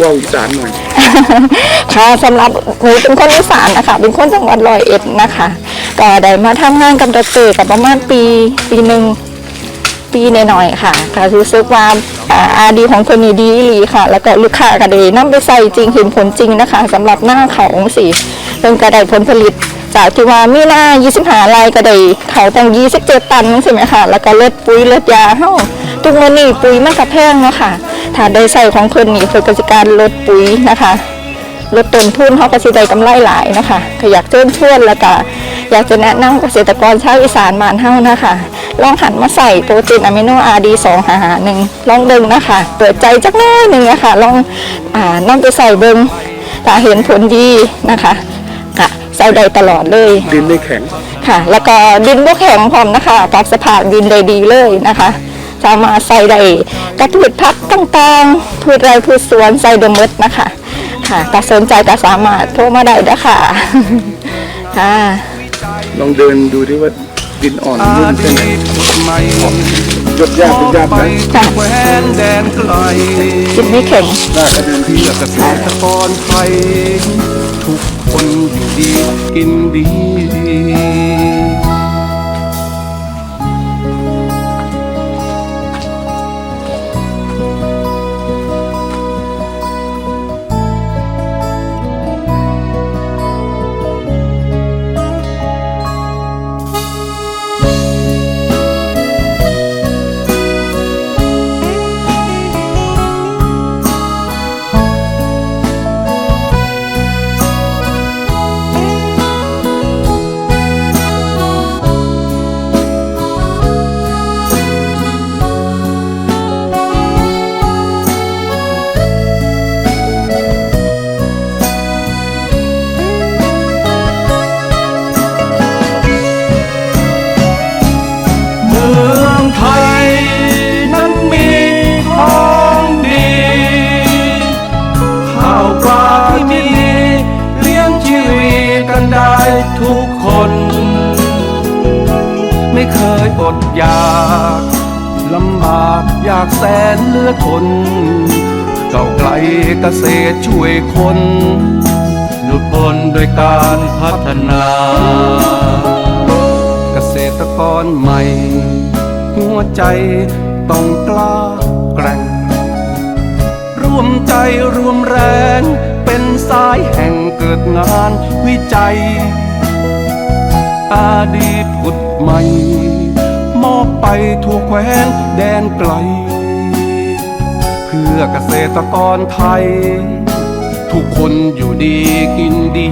ว่าวอีสานหน่อย ค่ะสำหรับหนูเป็นคนอีสานนะคะ เป็นคนจังหวัดร้อยเอ็ดนะคะก็ได้มาทำงานกับดรกับประมาณปีปีหนึ่งปีหน่อยๆค่ะก็รู้สึกว่าอ่าอาดีของคนนี้ดีอีหลีค่ะ แล้วก็ลูกค้าก็ได้นำไปใส่จริงเห็นผลจริงนะคะสำหรับหน้าเขาองสีเพิ่นก็ได้ผลผลิต จากที่ว่ามีหน้า25ไร่ก็ได้เขาตั้ง27 ตันใช่ไหมคะแล้วก็เลือดปุ๋ยเลือดยาเฮาทุกมื้อนี้ปุ๋ยมันก็แพงเนาะค่ะ ถ้าได้ใส่ของเพิ่นนี่เพิ่นก็สิการลดปุ๋ยนะคะลดต้นทุนเขาก็สิได้กำไรหลายนะคะก็อยากเชิญชวนแล้วก็อยากจะแนะนำเกษตรกรชาวอีสานบ้านเฮานะคะลองหันมาใส่โปรตีนอะมิโนอาร์ดีสองหาหาหนึ่งลองเบิ่งนะคะเปิดใจจักหน้อยหนึ่งนะคะลองอ่านำไปใส่เบิ่งถ้าเห็นผลดีนะคะค่ะใส่ได้ตลอดเลยดินไม่แข็งค่ะ แล้วก็ดินบวแข็งพร้อมนะคะปรับสภาพดินได้ดีเลยนะคะ สามารถใส่ได้ กับพืชพักต่างๆพืชไร่พืชสวนใส่เดมดนะคะค่ะถ้าสนใจก็สามารถโทรมาได้นะคะค่ะลองเดินดูที่ว่าดินอ่อนนุ่มแค่ไหนไม่ยดยากเป็นยากไหมค่ะแคว้นแดนไกลดินไม่แข็งน่าจะเดินที่เพื่อเกษตรกรไทยทุกคนอยู่ดีกินดี ทุกคน ไม่เคยอดอยากลำบากอยากแสนเลือดทนเก่าไกลเกษตรช่วยคนหลุดพ้นโดยการพัฒนา เกษตรกรใหม่ หัวใจต้องกล้าแกร่ง ร่วมใจรวมแรง เป็นสายแห่งเกิดงานวิจัยาดีผุดใหม่ มอบไปทั่วแคว้นแดนไกล เพื่อเกษตรกรไทย ทุกคนอยู่ดีกินดี